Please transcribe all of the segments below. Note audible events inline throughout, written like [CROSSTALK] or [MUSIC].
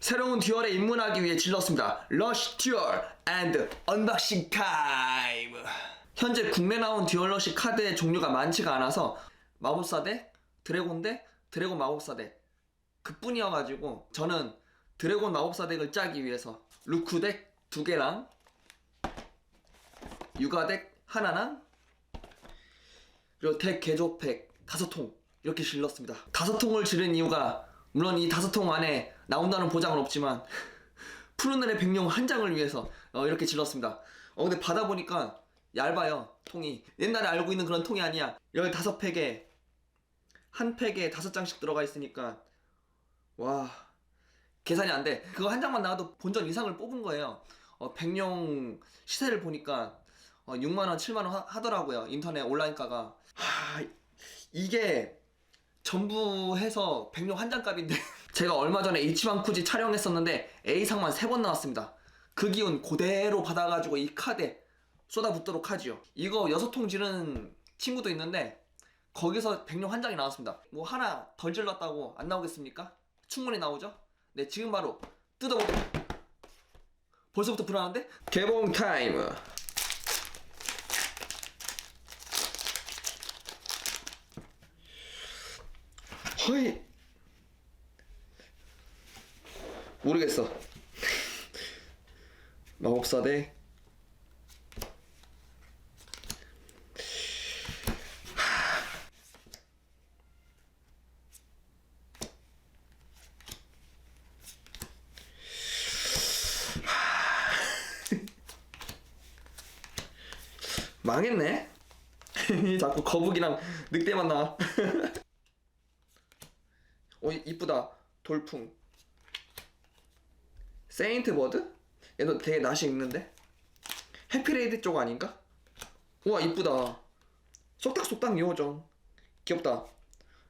새로운 듀얼에 입문하기 위해 질렀습니다. 러쉬 듀얼 앤드 언박싱 타임. 현재 국내 나온 듀얼 러쉬 카드의 종류가 많지가 않아서 마법사 대 드래곤 대 드래곤 마법사 대 그뿐이어가지고 저는 드래곤 마법사 덱을 짜기 위해서 루크 덱 두 개랑 육아 덱 하나랑 그리고 덱 개조팩 다섯 통 이렇게 질렀습니다. 다섯 통을 지른 이유가 물론 이 다섯 통 안에 나온다는 보장은 없지만 [LAUGHS] 푸른늘의 백룡 한 장을 위해서 어, 이렇게 질렀습니다. 어 근데 받아 보니까 얇아요 통이 옛날에 알고 있는 그런 통이 아니야. 여기 다섯 팩에 한 팩에 다섯 장씩 들어가 있으니까 와 계산이 안 돼. 그거 한 장만 나와도 본전 이상을 뽑은 거예요. 어, 백룡 시세를 보니까 어, 6만 원, 7만 원 하, 하더라고요. 인터넷 온라인가가. 하, 이게 전부 해서 백룡 한 장 값인데 [LAUGHS] 제가 얼마 전에 H방 쿠지 촬영했었는데 A상만 세 번 나왔습니다. 그 기운 그대로 받아가지고 이 카드에 쏟아붓도록 하지요. 이거 여섯 통 지른 친구도 있는데 거기서 백룡 한 장이 나왔습니다. 뭐 하나 덜 질렀다고 안 나오겠습니까? 충분히 나오죠? 네, 지금 바로 뜯어볼게요. 벌써부터 불안한데? 개봉 타임. 허이. 모르겠어. 마법사 대 망했네. [LAUGHS] 자꾸 거북이랑 늑대만 나와. [LAUGHS] 오 이쁘다. 돌풍. 세인트 버드? 얘도 되게 낯이 익는데? 해피레이드 쪽 아닌가? 우와 이쁘다. 쏙닥쏙닥 요정. 귀엽다. 야,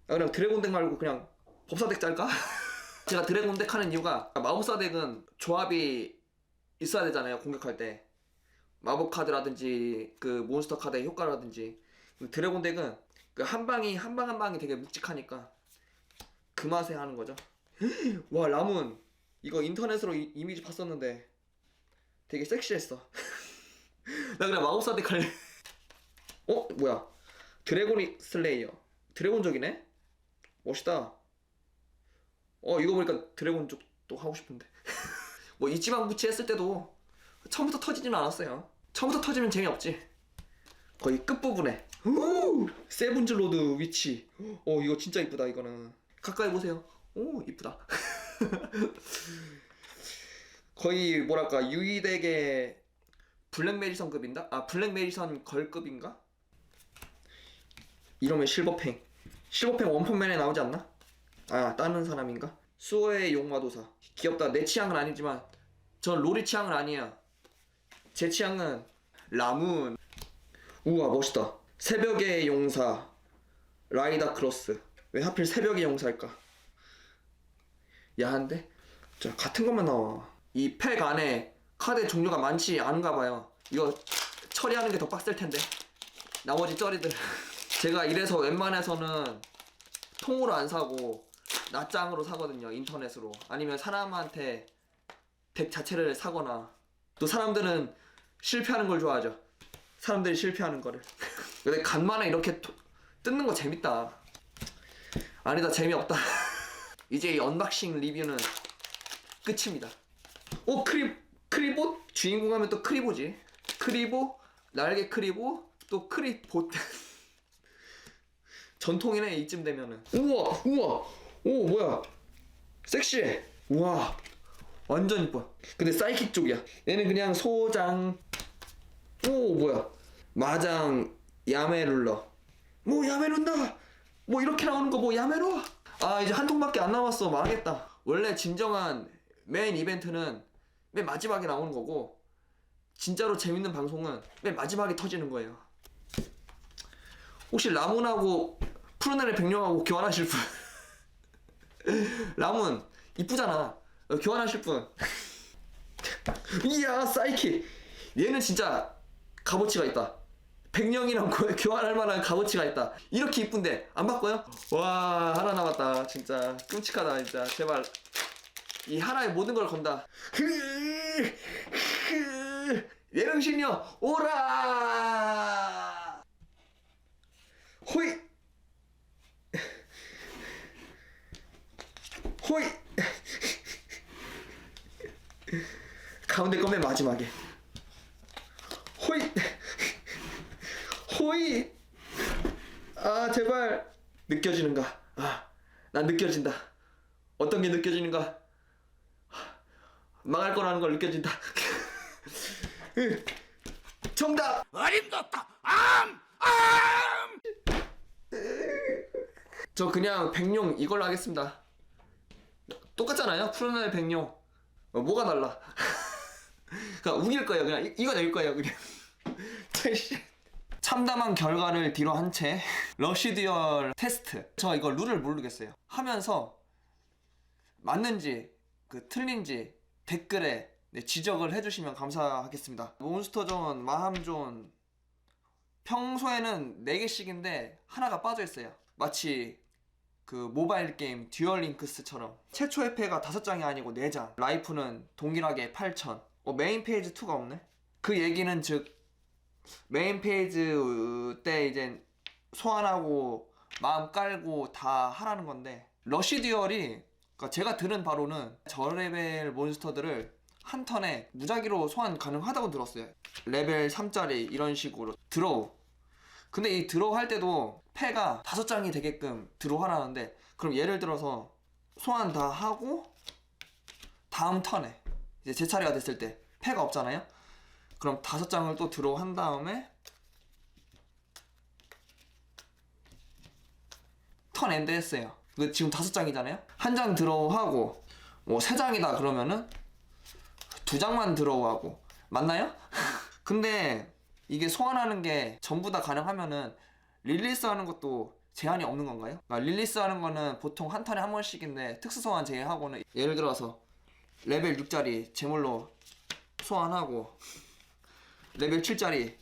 그냥 드래곤 덱 말고 그냥 법사 덱 짤까? [LAUGHS] 제가 드래곤 덱 하는 이유가 마법사 덱은 조합이 있어야 되잖아요 공격할 때. 마법 카드라든지 그 몬스터 카드의 효과라든지 드래곤 덱은 그 한 방이 한 방 한 방이 되게 묵직하니까 그 맛에 하는 거죠. [GASPS] 와 라문 이거 인터넷으로 이, 이미지 봤었는데 되게 섹시했어. [LAUGHS] 나 그냥 마법사 덱 할래. 어 뭐야? 드래곤이 슬레이어. 드래곤족이네? 멋있다. 어 이거 보니까 드래곤족도 하고 싶은데. [LAUGHS] 뭐 이지방 부치 했을 때도 처음부터 터지지는 않았어요. 처음부터 터지면 재미없지. 거의 끝부분에. 오! [GASPS] 세븐즈 로드 위치. [GASPS] 어, 이거 진짜 이쁘다, 이거는. 가까이 보세요. 오, 이쁘다. [LAUGHS] 거의, 뭐랄까, 유이덱의 블랙 메리선급인가? 아, 블랙 메리선 걸급인가? 이러면 실버팽. 실버팽 원펀맨에 나오지 않나? 아, 다른 사람인가? 수호의 용마도사. 귀엽다. 내 취향은 아니지만, 전 로리 취향은 아니야. 제 취향은 라문. 우와 멋있다. 새벽의 용사 라이다 크로스. 왜 하필 새벽의 용사일까? 야한데? 자 같은 것만 나와. 이 팩 안에 카드 종류가 많지 않은가 봐요. 이거 처리하는 게 더 빡셀 텐데. 나머지 쩌리들. [LAUGHS] 제가 이래서 웬만해서는 통으로 안 사고 낱장으로 사거든요. 인터넷으로. 아니면 사람한테 덱 자체를 사거나 또 사람들은 실패하는 걸 좋아하죠. 사람들이 실패하는 거를. [LAUGHS] 근데 간만에 이렇게 토- 뜯는 거 재밌다. 아니다 재미없다. [LAUGHS] 이제 이 언박싱 리뷰는 끝입니다. 오 크리 크리보 주인공 하면 또 크리보지. 크리보 날개 크리보 또 크리보 [LAUGHS] 전통이네 이쯤 되면은. 우와 우와 오 뭐야 섹시해. 우와 완전 이뻐. 근데 사이킥 쪽이야. 얘는 그냥 소장. 오 뭐야? 마장 야메룰러. 뭐 야메룬다. 뭐 이렇게 나오는 거 뭐 야메로. 아 이제 한 통밖에 안 남았어. 망했다. 원래 진정한 메인 이벤트는 맨 마지막에 나오는 거고 진짜로 재밌는 방송은 맨 마지막에 터지는 거예요. 혹시 라문하고 푸른날의 백령하고 교환하실 분? [LAUGHS] 라문 이쁘잖아. 어, 교환하실 분. [LAUGHS] 이야 사이키. 얘는 진짜 값어치가 있다. 백령이랑 고- [LAUGHS] 교환할 만한 값어치가 있다. 이렇게 이쁜데 안 바꿔요? 와 하나 남았다. 진짜 끔찍하다 진짜 제발 이 하나에 모든 걸 건다. [LAUGHS] 예능신녀 오라. 호이. [LAUGHS] 호이. 가운데 거맨 마지막에. 호이. 호이. 아 제발 느껴지는가? 아, 난 느껴진다. 어떤 게 느껴지는가? 망할 거라는 걸 느껴진다. [LAUGHS] 정답. 어림도없다 암! 암! 저 그냥 백룡 이걸로 하겠습니다. 똑같잖아요. 푸른날 백룡. 어, 뭐가 달라? [LAUGHS] 그냥 우길 거예요. 그냥 이, 이거 낼 거예요. 그냥. [LAUGHS] 씨. 참담한 결과를 뒤로 한 채 [LAUGHS] 러시 듀얼 테스트. 저 이거 룰을 모르겠어요. 하면서 맞는지 그 틀린지 댓글에 네, 지적을 해주시면 감사하겠습니다. 몬스터존, 마함존 평소에는 4개씩인데 하나가 빠져있어요. 마치 그 모바일 게임 듀얼 링크스처럼 최초의 패가 5장이 아니고 4장 라이프는 동일하게 8,000 어, 메인 페이지 2가 없네 그 얘기는 즉 메인 페이지 때 이제 소환하고 마음 깔고 다 하라는 건데 러시 듀얼이 그러니까 제가 들은 바로는 저 레벨 몬스터들을 한 턴에 무작위로 소환 가능하다고 들었어요. 레벨 3짜리 이런 식으로 드로우. 근데 이 드로우 할 때도 패가 다섯 장이 되게끔 드로우 하라는데 그럼 예를 들어서 소환 다 하고 다음 턴에 이제 제 차례가 됐을 때 패가 없잖아요 그럼 다섯 장을 또 드로우 한 다음에 턴 엔드 했어요 그 지금 다섯 장이잖아요 한 장 드로우 하고 뭐세 장이다 그러면은 두 장만 드로우 하고 맞나요? [LAUGHS] 근데 이게 소환하는 게 전부 다 가능하면은 릴리스 하는 것도 제한이 없는 건가요? 그러니까 릴리스 하는 거는 보통 한 턴에 한 번씩인데 특수 소환 제외하고는 예를 들어서 레벨 6짜리 제물로 소환하고 레벨 7짜리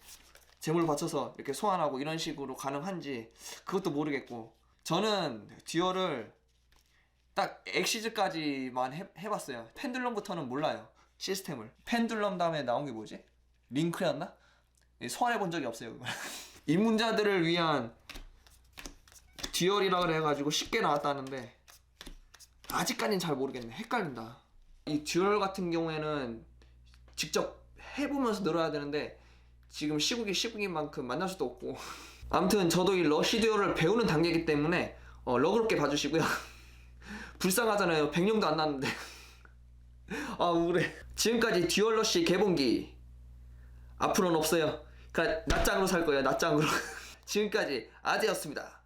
제물로 받쳐서 이렇게 소환하고 이런 식으로 가능한지 그것도 모르겠고 저는 듀얼을 딱 엑시즈까지만 해, 해봤어요. 펜듈럼부터는 몰라요 시스템을. 펜듈럼 다음에 나온 게 뭐지? 링크였나? 예, 소환해 본 적이 없어요 [LAUGHS] 입문자들을 위한 듀얼이라 그래가지고 쉽게 나왔다는데 아직까지는 잘 모르겠네. 헷갈린다. 이 듀얼 같은 경우에는 직접 해보면서 늘어야 되는데 지금 시국이 시국인 만큼 만날 수도 없고. [LAUGHS] 아무튼 저도 이 러시 듀얼을 배우는 단계이기 때문에 어, 러그럽게 봐주시고요. [LAUGHS] 불쌍하잖아요. 100년도 안 났는데. [LAUGHS] 아 우울해. 지금까지 듀얼 러시 개봉기. 앞으로는 없어요. 그냥 낮장으로 살 거예요 낮장으로. 지금까지 아재였습니다